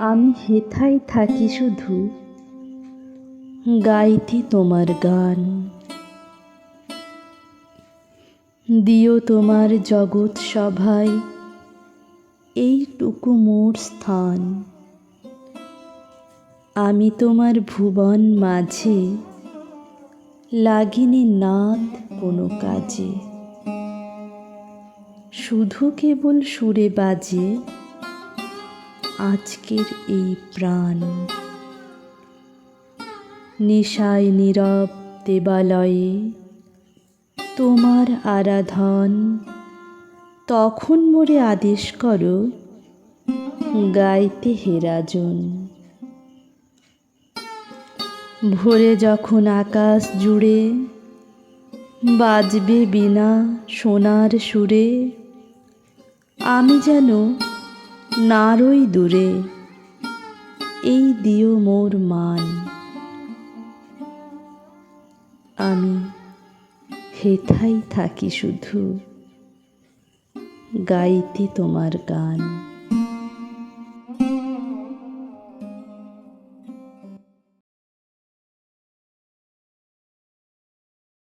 আমি হেথায় থাকি শুধু। গাইতে তোমার গান। দিও তোমার জগৎ সভায়, এইটুকু মোর স্থান। আমি তোমার ভুবন মাঝে, লাগিনি নাদ কোনো কাজে। শুধু কেবল সুরে বাজে আজকের এই প্রাণ। নিশায় নীরব দেবালয়ে তোমার আরাধন। তখন মোরে আদেশ করো, গাইতে হেরাজন ভোরে যখন আকাশ জুড়ে বাজবে বিনা সোনার সুরে, আমি যেন নারই দূরে এই দিও মোর মান। আমি হেথাই থাকি শুধু গাইতে তোমার গান।